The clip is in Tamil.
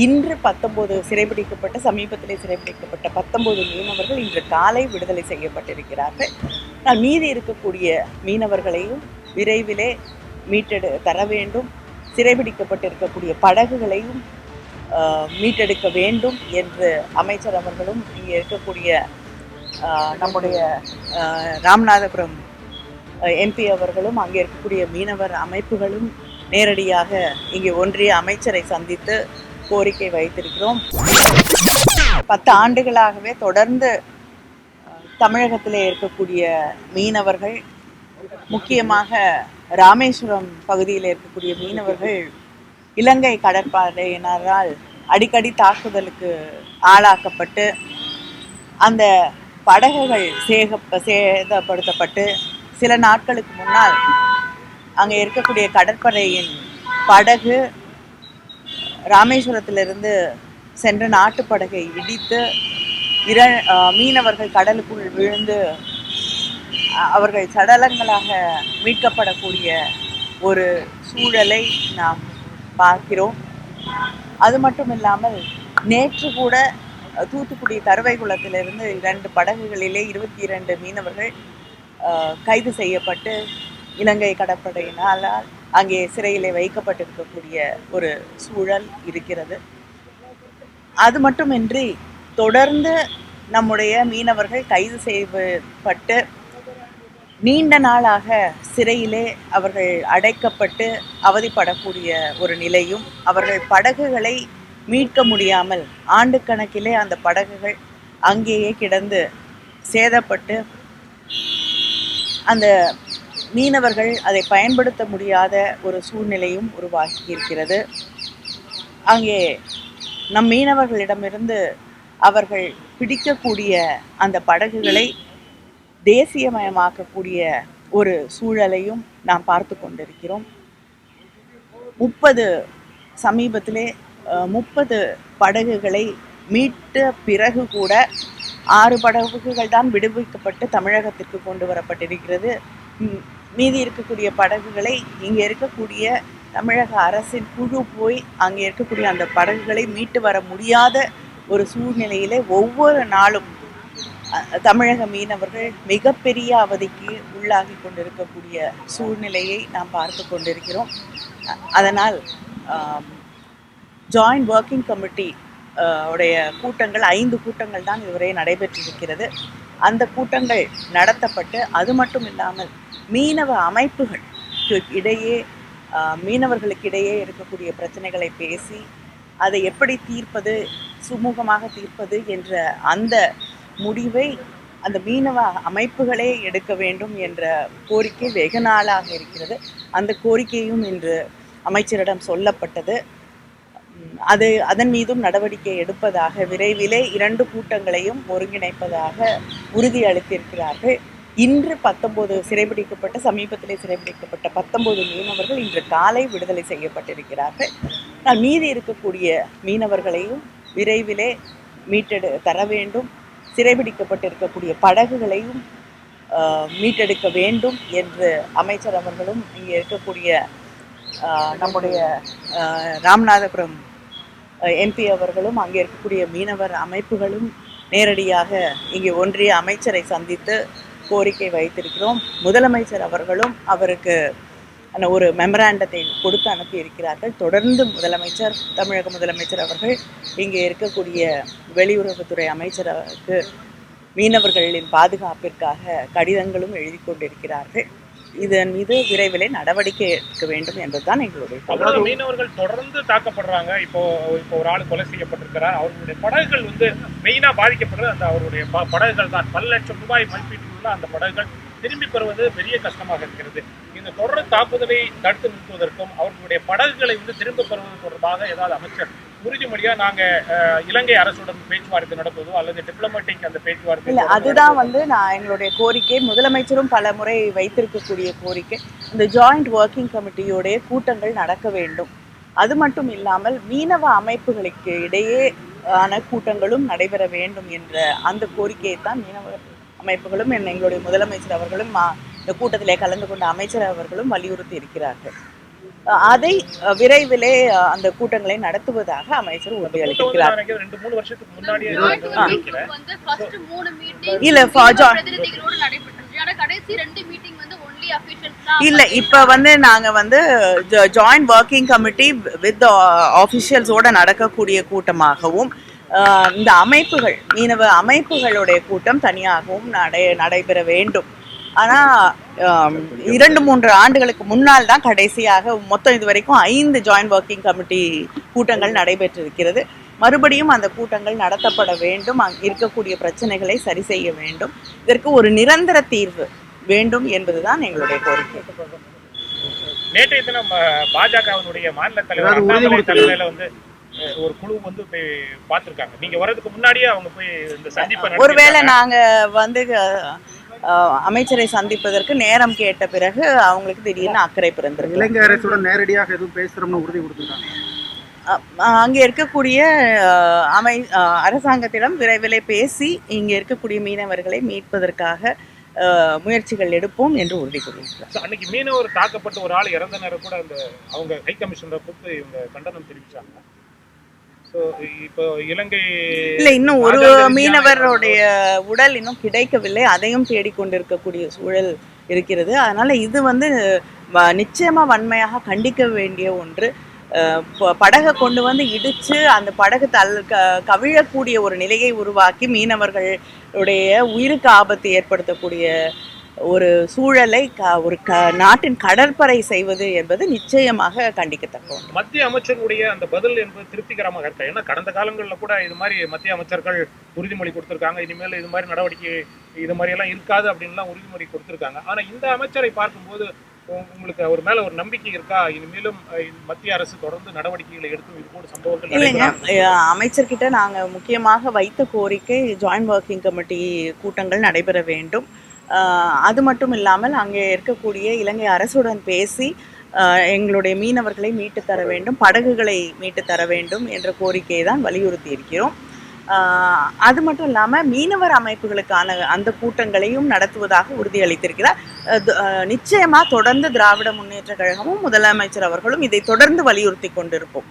இன்று பத்தொம்போது சிறைபிடிக்கப்பட்ட சமீபத்திலே சிறைபிடிக்கப்பட்ட பத்தொம்போது மீனவர்கள் இன்று காலை விடுதலை செய்யப்பட்டிருக்கிறார்கள். ஆனால் மீதி இருக்கக்கூடிய மீனவர்களையும் விரைவிலே மீட்டெடு தர வேண்டும். சிறைபிடிக்கப்பட்டிருக்கக்கூடிய படகுகளையும் மீட்டெடுக்க வேண்டும் என்று அமைச்சர் அவர்களும் இங்கே இருக்கக்கூடிய நம்முடைய ராமநாதபுரம் எம்பி அவர்களும் அங்கே இருக்கக்கூடிய மீனவர் அமைப்புகளும் நேரடியாக இங்கே ஒன்றிய அமைச்சரை சந்தித்து கோரிக்கை வைத்திருக்கிறோம். பத்து ஆண்டுகளாகவே தொடர்ந்து தமிழகத்தில் இருக்கக்கூடிய மீனவர்கள் முக்கியமாக ராமேஸ்வரம் பகுதியில் இருக்கக்கூடிய மீனவர்கள் இலங்கை கடற்படையினரால் அடிக்கடி தாக்குதலுக்கு ஆளாக்கப்பட்டு அந்த படகுகள் சேக சேதப்படுத்தப்பட்டு சில நாட்களுக்கு முன்னால் அங்கே இருக்கக்கூடிய கடற்படையின் படகு ராமேஸ்வரத்திலிருந்து சென்ற நாட்டுப்படகை இடித்து இர மீனவர்கள் கடலுக்குள் விழுந்து அவர்கள் சடலங்களாக மீட்கப்படக்கூடிய ஒரு சூழலை நாம் பார்க்கிறோம். அது மட்டும் இல்லாமல் நேற்று கூட தூத்துக்குடி தருவைக்குளத்திலிருந்து இரண்டு படகுகளிலே இருபத்தி இரண்டு மீனவர்கள் கைது செய்யப்பட்டு இலங்கை கடற்படையினால் அங்கே சிறையிலே வைக்கப்பட்டிருக்கக்கூடிய ஒரு சூழல் இருக்கிறது. அது மட்டுமின்றி தொடர்ந்து நம்முடைய மீனவர்கள் கைது செய்யப்பட்டு நீண்ட நாளாக சிறையிலே அவர்கள் அடைக்கப்பட்டு அவதிப்படக்கூடிய ஒரு நிலையும் அவர்கள் படகுகளை மீட்க முடியாமல் ஆண்டுக்கணக்கிலே அந்த படகுகள் அங்கேயே கிடந்து சேதப்பட்டு அந்த மீனவர்கள் அதை பயன்படுத்த முடியாத ஒரு சூழ்நிலையும் உருவாகி இருக்கிறது. அங்கே நம் மீனவர்களிடமிருந்து அவர்கள் பிடிக்கக்கூடிய அந்த படகுகளை தேசியமயமாக்கக்கூடிய ஒரு சூழலையும் நாம் பார்த்து கொண்டிருக்கிறோம். முப்பது சமீபத்திலே அஹ், முப்பது படகுகளை மீட்ட பிறகு கூட ஆறு படகுகள் தான் விடுவிக்கப்பட்டு தமிழகத்திற்கு கொண்டு வரப்பட்டிருக்கிறது. மீதி இருக்கக்கூடிய படகுகளை இங்கே இருக்கக்கூடிய தமிழக அரசின் குழு போய் அங்கே இருக்கக்கூடிய அந்த படகுகளை மீட்டு வர முடியாத ஒரு சூழ்நிலையிலே ஒவ்வொரு நாளும் தமிழக மீனவர்கள் மிகப்பெரிய அவதிக்கு உள்ளாகி கொண்டிருக்கக்கூடிய சூழ்நிலையை நாம் பார்த்து கொண்டிருக்கிறோம். அதனால் ஜாயிண்ட் ஒர்க்கிங் கமிட்டி உடைய கூட்டங்கள் ஐந்து கூட்டங்கள் தான் இதுவரை நடைபெற்றிருக்கிறது. அந்த கூட்டங்கள் நடத்தப்பட்டு அது மட்டும் இல்லாமல் மீனவ அமைப்புகளுக்கு இடையே மீனவர்களுக்கிடையே இருக்கக்கூடிய பிரச்சனைகளை பேசி அதை எப்படி தீர்ப்பது சுமூகமாக தீர்ப்பது என்ற அந்த முடிவை அந்த மீனவ அமைப்புகளே எடுக்க வேண்டும் என்ற கோரிக்கை வெகு நாளாக இருக்கிறது. அந்த கோரிக்கையும் இன்று அமைச்சரிடம் சொல்லப்பட்டது. அது அதன் மீதும் நடவடிக்கை எடுப்பதாக விரைவிலே இரண்டு கூட்டங்களையும் ஒருங்கிணைப்பதாக உறுதி அளித்திருக்கிறார்கள். இன்று பத்தொன்பது சிறைபிடிக்கப்பட்ட சமீபத்திலே சிறைபிடிக்கப்பட்ட பத்தொன்பது மீனவர்கள் இன்று காலை விடுதலை செய்யப்பட்டிருக்கிறார்கள். நான் மீதி இருக்கக்கூடிய மீனவர்களையும் விரைவிலே மீட்டெடு தர வேண்டும். சிறைபிடிக்கப்பட்டிருக்கக்கூடிய படகுகளையும் மீட்டெடுக்க வேண்டும் என்று அமைச்சர் அவர்களும் இங்கே இருக்கக்கூடிய நம்முடைய ராமநாதபுரம் எம்பி அவர்களும் அங்கே இருக்கக்கூடிய மீனவர் அமைப்புகளும் நேரடியாக இங்கே ஒன்றிய அமைச்சரை சந்தித்து கோரிக்கை வைத்திருக்கிறோம். முதலமைச்சர் அவர்களும் அவருக்கு அந்த ஒரு மெமராண்டத்தை கொடுத்து அனுப்பி இருக்கிறார்கள் தொடர்ந்து முதலமைச்சர் தமிழக முதலமைச்சர் அவர்கள் இங்கே இருக்கக்கூடிய வெளியுறவுத்துறை அமைச்சருக்கு மீனவர்களின் பாதுகாப்பிற்காக கடிதங்களும் எழுதி கொண்டிருக்கிறார்கள். இதன் மீது விரைவில் நடவடிக்கை எடுக்க வேண்டும் என்பதுதான் எங்களுடைய தமிழக மீனவர்கள் தொடர்ந்து தாக்கப்படுறாங்க. இப்போ இப்போ ஒரு ஆள் கொலை செய்யப்பட்டிருக்கிறார். அவர்களுடைய படகுகள் வந்து மெயினா பாதிக்கப்படுறது அந்த அவருடைய ப- படகுகள் தான். பல லட்சம் ரூபாய் மதிப்பீட்டில் உள்ள அந்த படகுகள் திரும்பி பெறுவது பெரிய கஷ்டமாக இருக்கிறது. இந்த தொடர் தாக்குதலை தடுத்து நிறுத்துவதற்கும் அவர்களுடைய படகுகளை வந்து திரும்ப பெறுவது தொடர்பாக ஏதாவது அமைச்சர் உறுதிமொழியா நாங்க இலங்கை அரசுடன் பேச்சுவார்த்தை நடத்துவதோ அல்லது டிப்ளமேட்டிக் அந்த பேச்சுவார்த்தை இல்ல அதுதான் வந்து நான் எங்களுடைய கோரிக்கை. முதலமைச்சரும் பல முறை வைத்திருக்கக்கூடிய கோரிக்கை. இந்த ஜாயிண்ட் ஒர்க்கிங் கமிட்டியோடைய கூட்டங்கள் நடக்க வேண்டும். அது மட்டும் இல்லாமல் மீனவ அமைப்புகளுக்கு இடையே ஆன கூட்டங்களும் நடைபெற வேண்டும் என்ற அந்த கோரிக்கையை தான் மீனவ அமைப்புகளும் எங்களுடைய முதலமைச்சர் அவர்களும் இந்த கூட்டத்திலே கலந்து கொண்ட அமைச்சர் அவர்களும் வலியுறுத்தி இருக்கிறார்கள். அதை விரைவிலே அந்த கூட்டங்களை நடத்துவதாக அமைச்சர் உறுதியளித்திருக்கிறார் இல்ல, இல்ல இப்ப வந்து நாங்க வந்து ஜாயிண்ட் ஒர்க்கிங் கமிட்டி வித் ஆஃபிஷியல்ஸோட நடக்கக்கூடிய கூட்டமாகவும் இந்த அமைப்புகள் மீனவ அமைப்புகளுடைய கூட்டம் தனியாகவும் நடை நடைபெற வேண்டும். ஆனா ஆம், இரண்டு மூன்று ஆண்டுகளுக்கு முன்னால் தான் கடைசியாக மொத்தம் இது வரைக்கும் ஐந்து ஜாயிண்ட் ஒர்க்கிங் கமிட்டி கூட்டங்கள் நடைபெற்றிருக்கிறது. மறுபடியும் அந்த கூட்டங்கள் நடத்தப்பட வேண்டும். அங்க இருக்கக்கூடிய பிரச்சனைகளை சரி செய்ய வேண்டும். இதற்கு ஒரு நிரந்தர தீர்வு வேண்டும் என்பதுதான் எங்களுடைய கோரிக்கை. நேற்றைய தினம் பாஜகவினுடைய மாநில தலைவர் அண்ணாமலை தலைமையில வந்து ஒரு குழு வந்து போய் பார்த்திருக்காங்க. நீங்க வர்றதுக்கு முன்னாடியே அவங்க போய் இந்த சந்திப்பை ஒருவேளை. நாங்க வந்து அமைச்சரை சந்திப்பதற்கு நேரம் கேட்ட பிறகு அவங்களுக்கு திடீர்னு அக்கறை பிறந்திருக்கு. இலங்கை அரசுடன் நேரடியாக எதுவும் பேசுறோம்னு உறுதி கொடுத்துருக்காங்க. அங்கே இருக்கக்கூடிய அமை அரசாங்கத்திடம் விரைவிலே பேசி இங்கே இருக்கக்கூடிய மீனவர்களை மீட்பதற்காக முயற்சிகள் எடுப்போம் என்று உறுதி கூறியிருக்கிறார். அன்னைக்கு மீனவர் தாக்கப்பட்ட ஒரு ஆள் இறந்த நேரம் கூட அந்த அவங்க ஹை கமிஷனரை கூப்பிட்டு இவங்க கண்டனம் தெரிவிச்சாங்க. இல்ல இன்னும் ஒரு மீனவருடைய உடல் இன்னும் கிடைக்கவில்லை. அதையும் தேடிக்கொண்டிருக்கக்கூடிய சூழல் இருக்கிறது. அதனால இது வந்து நிச்சயமா வன்மையாக கண்டிக்க வேண்டிய ஒன்று. படகை கொண்டு வந்து இடிச்சு அந்த படகு தள் க- கவிழக்கூடிய ஒரு நிலையை உருவாக்கி மீனவர்களுடைய உயிருக்கு ஆபத்து ஏற்படுத்தக்கூடிய ஒரு சூழலை க ஒரு க நாட்டின் கடற்படை செய்வது என்பது நிச்சயமாக கண்டிக்கத்தக்க மத்திய அமைச்சருடைய அந்த பதில் என்பது திருப்திகரமாக இருக்கா? ஏன்னா கடந்த காலங்களில் கூட இது மாதிரி மத்திய அமைச்சர்கள் உறுதிமொழி கொடுத்திருக்காங்க இனிமேல் இது மாதிரி நடவடிக்கை இது மாதிரி எல்லாம் இருக்காது அப்படின்லாம் உறுதிமொழி கொடுத்திருக்காங்க. ஆனா இந்த அமைச்சரை பார்க்கும்போது உங்களுக்கு அவர் மேல ஒரு நம்பிக்கை இருக்கா? இனிமேலும் மத்திய அரசு தொடர்ந்து நடவடிக்கைகளை எடுக்கும். இது போன்ற சம்பவங்கள் இல்லைங்க. அமைச்சர்கிட்ட நாங்கள் முக்கியமாக வைத்த கோரிக்கை ஜாயிண்ட் ஒர்க்கிங் கமிட்டி கூட்டங்கள் நடைபெற வேண்டும். அது மட்டும் இல்லாமல் அங்கே இருக்கக்கூடிய இலங்கை அரசுடன் பேசி எங்களுடைய மீனவர்களை மீட்டு தர வேண்டும் படகுகளை மீட்டு தர வேண்டும் என்ற கோரிக்கையை தான் வலியுறுத்தி இருக்கிறோம் அது மட்டும் இல்லாமல் மீனவர் அமைப்புகளுக்கான அந்த கூட்டங்களையும் நடத்துவதாக உறுதியளித்திருக்கிறார். நிச்சயமாக தொடர்ந்து திராவிட முன்னேற்ற கழகமும் முதலமைச்சர் அவர்களும் இதை தொடர்ந்து வலியுறுத்தி கொண்டிருப்போம்.